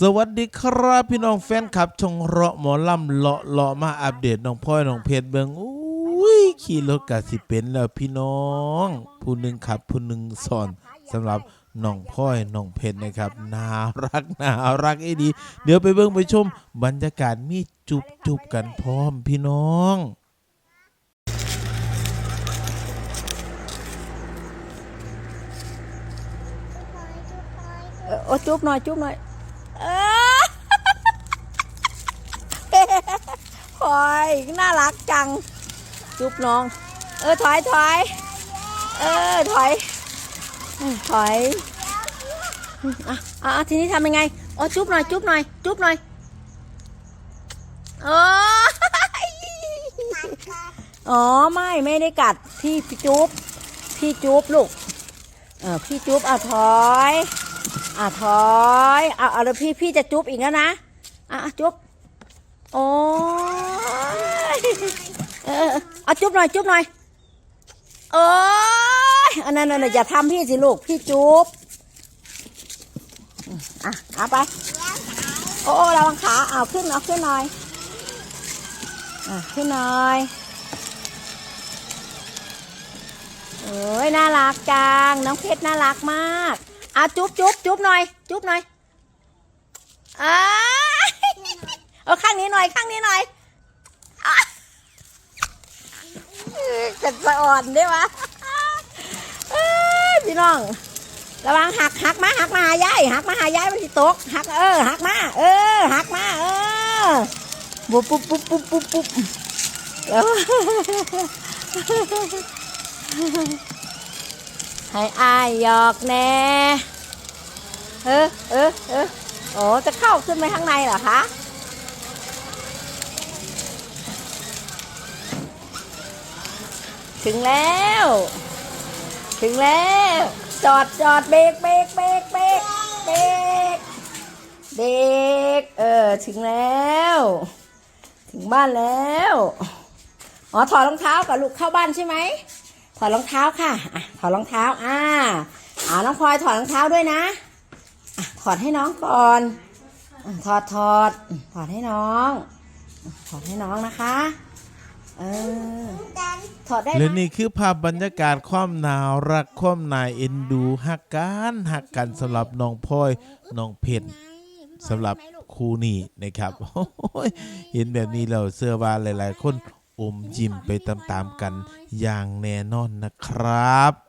สวัสดีครับพี่น้องแฟนคลับชงเราะหมอลำเลาะเลาะมาอัปเดตน้องพลอยน้องเพชรเบิงอุ้ยขี่รถกะสิเป็นแล้วพี่น้อง ผู้หนึ่งขับผู้หนึ่งสอนสำหรับน้องพลอยน้องเพชรนะครับน่ารักน่ารักไอ้ดี เดี๋ยวไปเบิ่งไปชม บรรยากาศมีจุบจุบกันพร้อมพี่น้องเออโอ้จุ๊บหน่อยจุ๊บหน่อย เออโอ้ยน่ารักจังจุ๊บน้อง เออถอยถอยเออถอยถอยอะอะทีนี้ทำยังไงอ๋อจุ๊บหน่อยจุ๊บหน่อยจุ๊บหน่อยโอ้ยอ๋อไม่ไม่ได้กัดพี่พี่จุ๊บพี่จุ๊บลูกเออพี่จุ๊บอะถอย อะถอยเอาเอาแล้วพี่พี่จะจุ๊บอีกแล้วนะอะจุ๊บโอ้ยเออเอาจุ๊บหน่อยจุ๊บหน่อยโอ้ยอันนั้นน่ะอย่าทำพี่สิลูกพี่จุ๊บอะเอาไปโอ้โอ้ระวังขาเอาขึ้นเอาขึ้นหน่อยอะขึ้นหน่อยโอ้ยน่ารักจังน้องเพชรน่ารักมาก อะจุ๊บจุ๊บจุ๊บหน่อย จุ๊บหน่อยอ่าเอาข้างนี้หน่อยข้างนี้หน่อยอะจะสะอ่อนได้ปะเอ้ยพี่น้อง ระวังหักหักมาหักมาหายายหักมาหายายมันสิตกหักเออหักมา เออหักมาเออปุ๊บปุ๊บปุ๊บปุ๊บปุ๊บปุ๊บแล้ว ให้อายหยอกแน่เออเออเออโอ้จะเข้าขึ้นไปข้างในเหรอคะถึงแล้ว ถึงแล้ว จอดจอดเบรกเบรกเบรกเบรกเบรกเบรกเออ ถึงแล้ว ถึงบ้านแล้ว อ๋อ ถอดรองเท้ากับลูกเข้าบ้านใช่ไหม ถอดรองเท้าค่ะอะถอดรองเท้าอ่าอ่าน้องพลอยถอดรองเท้าด้วยนะอะถอดให้น้องก่อนอะถอดถอดถอดให้น้องอะถอดให้น้องนะคะเออถอดได้และนี่คือภาพบรรยากาศความหน่ารักความน่าเอ็นดูฮักกันฮักกันสำหรับน้องพลอยน้องเพชรสำหรับคู่นี้นะครับโอ้ยเห็นแบบนี้เราเสื้อว่าหลาย ๆ คน อมยิ้มไปตามๆกันอย่างแน่นอนนะครับ